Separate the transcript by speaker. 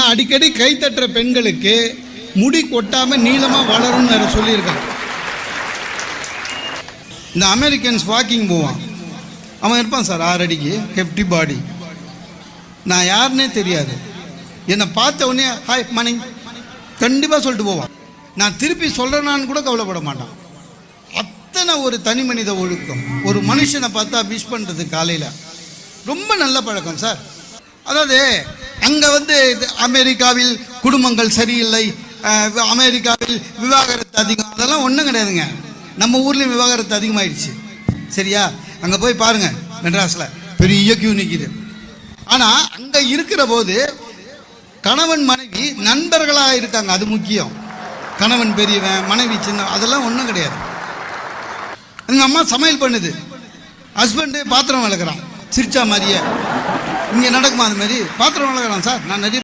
Speaker 1: நான் அடிக்கடி கை தட்டுற பெண்களுக்கு முடி கொட்டாமல் நீளமாக வளரும்னு சொல்லியிருக்காங்க. இந்த அமெரிக்கன்ஸ் வாக்கிங் போவான். அவன் இருப்பான் சார் ஆறு அடிக்கு ஹெஃப்டி பாடி நான் யாருன்னே தெரியாது. என்னை பார்த்த உடனே ஹாய் மார்னிங் கண்டிப்பாக சொல்லிட்டு போவான். நான் திருப்பி சொல்கிறேனான்னு கூட கவலைப்பட மாட்டான். அத்தனை ஒரு தனி மனித ஒழுக்கம். ஒரு மனுஷனை பார்த்தா விஷ் பண்ணுறது காலையில். ரொம்ப நல்ல பழக்கம் சார். அதாவது அங்கே வந்து இது அமெரிக்காவில் குடும்பங்கள் சரியில்லை அமெரிக்காவில் விவாகரத்து அதிகம் அதெல்லாம் ஒன்றும் கிடையாதுங்க. நம்ம ஊர்லேயும் விவாகரத்து அதிகமாயிடுச்சு. சரியா? அங்கே போய் பாருங்க மெட்ராஸில். பெரிய கியூ நிற்கிது ஆனால் அங்கே இருக்கிற போது கணவன் மனைவி நண்பர்களாக இருக்காங்க அது முக்கியம். கணவன் பெரியவன் மனைவி சின்ன அதெல்லாம் ஒன்றும் கிடையாது. எங்கள் அம்மா சமையல் பண்ணுது. ஹஸ்பண்டு பாத்திரம் விளக்குறான். சிரிச்சா மாதிரியே. இங்கே நடக்குமா அது மாதிரி? பாத்திரம் விளக்குறான் சார் நான் நிறைய